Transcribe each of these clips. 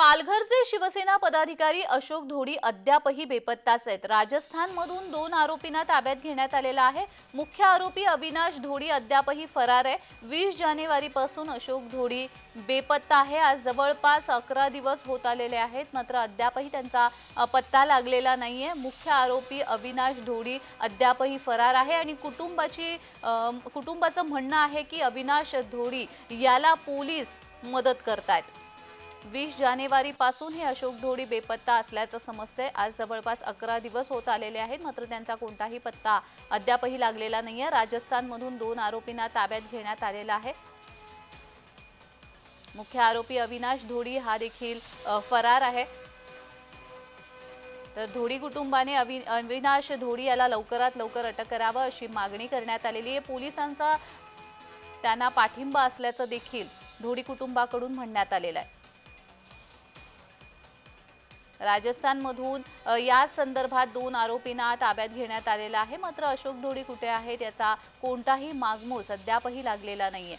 पालघरचे शिवसेना पदाधिकारी अशोक धोडी अद्यापही बेपत्ताच आहेत. राजस्थानमधून दोन आरोपींना ताब्यात घेण्यात आलेला आहे. मुख्य आरोपी अविनाश धोडी अद्यापही फरार आहे. वीस जानेवारीपासून अशोक धोडी बेपत्ता आहे. आज जवळपास अकरा दिवस होत आलेले आहेत. मात्र अद्यापही त्यांचा पत्ता लागलेला नाही आहे मुख्य आरोपी अविनाश धोडी अद्यापही फरार आहे आणि कुटुंबाची कुटुंबाचं म्हणणं आहे की अविनाश धोडी याला पोलीस मदत करतायत. वीस जानेवारीपासून हे अशोक धोडी बेपत्ता असल्याचं समजतंय. आज जवळपास अकरा दिवस होत आलेले आहेत मात्र त्यांचा कोणताही पत्ता अद्यापही लागलेला नाही आहे राजस्थानमधून दोन आरोपींना ताब्यात घेण्यात आलेला आहे. मुख्य आरोपी अविनाश धोडी हा देखील फरार आहे. तर धोडी कुटुंबाने अवि अविनाश धोडी याला लवकरात लवकर अटक करावं अशी मागणी करण्यात आलेली आहे. पोलिसांचा त्यांना पाठिंबा असल्याचं देखील धोडी कुटुंबाकडून म्हणण्यात आलेलं आहे. राजस्थानमधून याच या संदर्भात दोन आरोपींना ताब्यात घेण्यात आलेला आहे. मात्र अशोक धोडी कुठे आहेत याचा कोणताही मागमूस अद्यापही लागलेला नाहीये.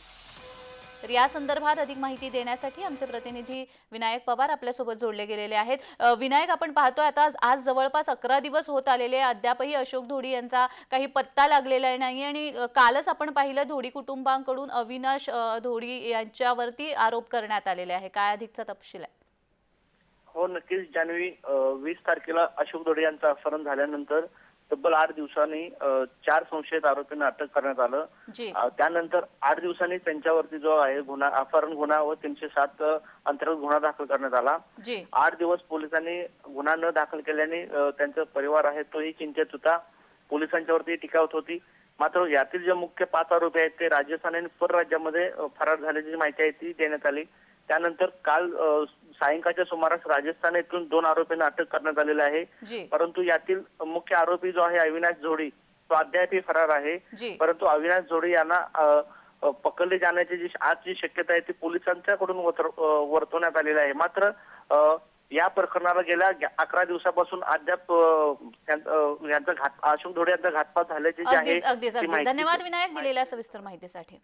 तर या संदर्भात अधिक माहिती देण्यासाठी आमचे प्रतिनिधी विनायक पवार आपल्यासोबत जोडले गेलेले आहेत. विनायक आपण पाहतोय आता आज जवळपास अकरा दिवस होत आलेले आहे अद्यापही अशोक धोडी यांचा काही पत्ता लागलेला नाही आणि कालच आपण पाहिलं धोडी कुटुंबांकडून अविनाश धोडी यांच्यावरती आरोप करण्यात आलेले आहे. काय अधिकचा तपशील आहे? हो नक्कीच. जान्हवी अं, वीस तारखेला अशोक दोडे यांचं अपहरण झाल्यानंतर तब्बल आठ दिवसांनी चार संशयित आरोपींना अटक करण्यात आलं. त्यानंतर आठ दिवसांनी त्यांच्यावरती जो आहे गुन्हा अपहरण गुन्हा व तीनशे सात अंतर्गत गुन्हा दाखल करण्यात आला. आठ दिवस पोलिसांनी गुन्हा न दाखल केल्याने त्यांचा परिवार आहे तोही चिंतेत होता. पोलिसांच्यावरती टीका होत होती. मात्र यातील जे मुख्य पाच आरोपी आहेत ते राजस्थान आणि परराज्यामध्ये फरार झाल्याची माहिती आहे ती देण्यात आली. त्यानंतर काल सायंकाळच्या सुमारास राजस्थान येथून दोन आरोपींना अटक करण्यात आलेली आहे. परंतु यातील मुख्य आरोपी जो आहे अविनाश जोडी तो अद्यापही फरार आहे. परंतु अविनाश जोडी यांना पकडले जाण्याची जी आज जी शक्यता आहे ती पोलिसांच्याकडून वर्तवण्यात आलेली आहे. मात्र या प्रकरणाला गेल्या अकरा दिवसापासून अद्याप यांचा घात अशोक धोडे यांचा घातपात झाल्याची जी आहे धन्यवाद विनायक दिलेल्या सविस्तर माहितीसाठी.